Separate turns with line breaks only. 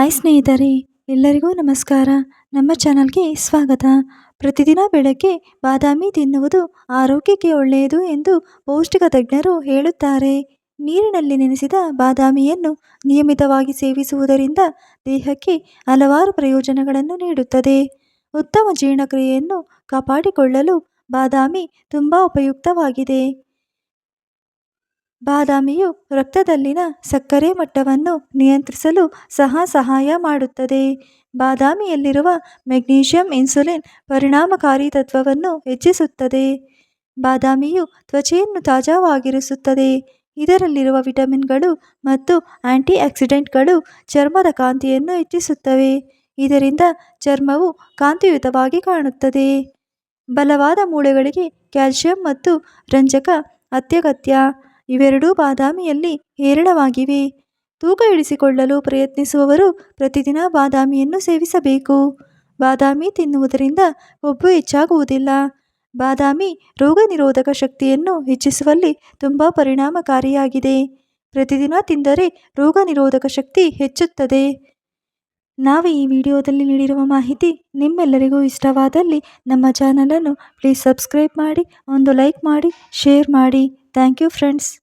Hi ಸ್ನೇಹಿತರೆ, ಎಲ್ಲರಿಗೂ ನಮಸ್ಕಾರ. ನಮ್ಮ ಚಾನಲ್ಗೆ ಸ್ವಾಗತ. ಪ್ರತಿದಿನ ಬೆಳಗ್ಗೆ ಬಾದಾಮಿ ತಿನ್ನುವುದು ಆರೋಗ್ಯಕ್ಕೆ ಒಳ್ಳೆಯದು ಎಂದು ಪೌಷ್ಟಿಕ ತಜ್ಞರು ಹೇಳುತ್ತಾರೆ. ನೀರಿನಲ್ಲಿ ನೆನೆಸಿದ ಬಾದಾಮಿಯನ್ನು ನಿಯಮಿತವಾಗಿ ಸೇವಿಸುವುದರಿಂದ ದೇಹಕ್ಕೆ ಹಲವಾರು ಪ್ರಯೋಜನಗಳನ್ನು ನೀಡುತ್ತದೆ. ಉತ್ತಮ ಜೀರ್ಣಕ್ರಿಯೆಯನ್ನು ಕಾಪಾಡಿಕೊಳ್ಳಲು ಬಾದಾಮಿ ತುಂಬ ಉಪಯುಕ್ತವಾಗಿದೆ. ಬಾದಾಮಿಯು ರಕ್ತದಲ್ಲಿನ ಸಕ್ಕರೆ ಮಟ್ಟವನ್ನು ನಿಯಂತ್ರಿಸಲು ಸಹ ಸಹಾಯ ಮಾಡುತ್ತದೆ. ಬಾದಾಮಿಯಲ್ಲಿರುವ ಮೆಗ್ನೀಷಿಯಂ ಇನ್ಸುಲಿನ್ ಪರಿಣಾಮಕಾರಿ ತತ್ವವನ್ನು ಹೆಚ್ಚಿಸುತ್ತದೆ. ಬಾದಾಮಿಯು ತ್ವಚೆಯನ್ನು ತಾಜಾವಾಗಿರಿಸುತ್ತದೆ. ಇದರಲ್ಲಿರುವ ವಿಟಮಿನ್ಗಳು ಮತ್ತು ಆಂಟಿ ಆಕ್ಸಿಡೆಂಟ್ಗಳು ಚರ್ಮದ ಕಾಂತಿಯನ್ನು ಹೆಚ್ಚಿಸುತ್ತವೆ. ಇದರಿಂದ ಚರ್ಮವು ಕಾಂತಿಯುತವಾಗಿ ಕಾಣುತ್ತದೆ. ಬಲವಾದ ಮೂಳೆಗಳಿಗೆ ಕ್ಯಾಲ್ಸಿಯಂ ಮತ್ತು ರಂಜಕ ಅತ್ಯಗತ್ಯ. ಇವೆರಡೂ ಬಾದಾಮಿಯಲ್ಲಿ ಹೇರಳವಾಗಿವೆ. ತೂಕ ಇಳಿಸಿಕೊಳ್ಳಲು ಪ್ರಯತ್ನಿಸುವವರು ಪ್ರತಿದಿನ ಬಾದಾಮಿಯನ್ನು ಸೇವಿಸಬೇಕು. ಬಾದಾಮಿ ತಿನ್ನುವುದರಿಂದ ಒಬ್ಬು ಹೆಚ್ಚಾಗುವುದಿಲ್ಲ. ಬಾದಾಮಿ ರೋಗ ನಿರೋಧಕ ಶಕ್ತಿಯನ್ನು ಹೆಚ್ಚಿಸುವಲ್ಲಿ ತುಂಬ ಪರಿಣಾಮಕಾರಿಯಾಗಿದೆ. ಪ್ರತಿದಿನ ತಿಂದರೆ ರೋಗ ನಿರೋಧಕ ಶಕ್ತಿ ಹೆಚ್ಚುತ್ತದೆ. ನಾವು ಈ ವಿಡಿಯೋದಲ್ಲಿ ನೀಡಿರುವ ಮಾಹಿತಿ ನಿಮ್ಮೆಲ್ಲರಿಗೂ ಇಷ್ಟವಾದಲ್ಲಿ ನಮ್ಮ ಚಾನಲನ್ನು ಪ್ಲೀಸ್ ಸಬ್ಸ್ಕ್ರೈಬ್ ಮಾಡಿ, ಒಂದು ಲೈಕ್ ಮಾಡಿ, ಶೇರ್ ಮಾಡಿ. Thank you friends.